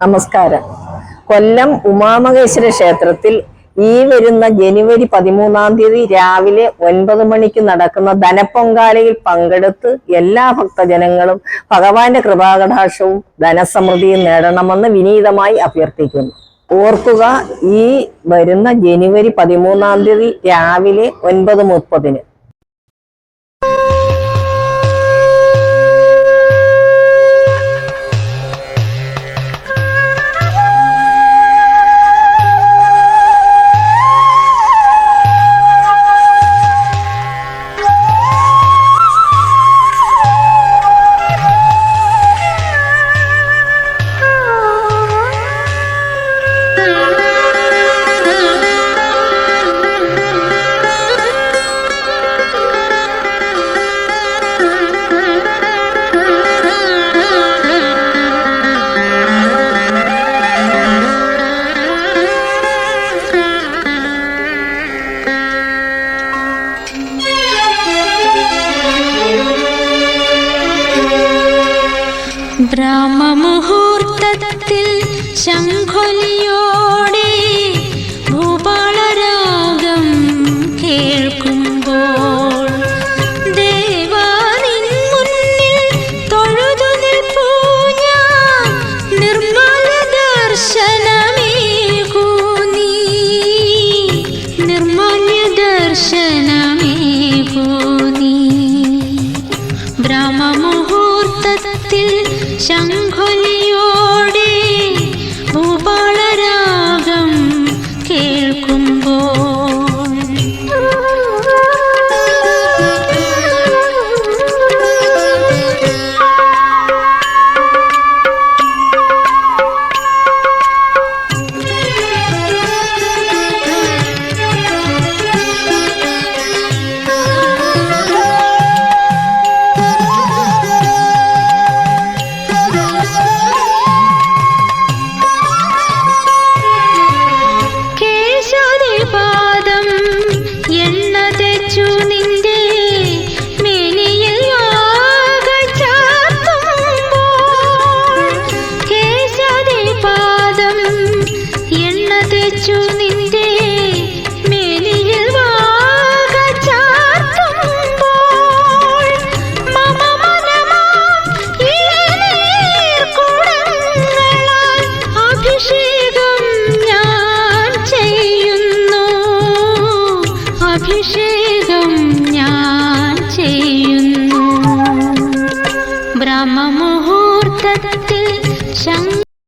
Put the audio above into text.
നമസ്കാരം. കൊല്ലം ഉമാമഹേശ്വര ക്ഷേത്രത്തിൽ ഈ വരുന്ന ജനുവരി പതിമൂന്നാം തീയതി രാവിലെ ഒൻപത് മണിക്ക് നടക്കുന്ന ധനപ്പൊങ്കാലയിൽ പങ്കെടുത്ത് എല്ലാ ഭക്തജനങ്ങളും ഭഗവാന്റെ കൃപാകടാക്ഷവും ധനസമൃദ്ധിയും നേടണമെന്ന് വിനീതമായി അഭ്യർത്ഥിക്കുന്നു. ഓർക്കുക ഈ വരുന്ന ജനുവരി പതിമൂന്നാം തീയതി രാവിലെ ഒൻപത് മുപ്പതിന് ബ്രഹ്മമുഹൂർത്തത്തിൽ ശംഖൊലിയോടെ ബ്രഹ്മമുഹൂർത്തത്തിൽ ശംഖൊലിയോടെ ഞാൻ ചെയ്യുന്നു. അഭിഷേകം ഞാൻ ചെയ്യുന്നു. ബ്രഹ്മമുഹൂർത്തത്തിൽ ശങ്ക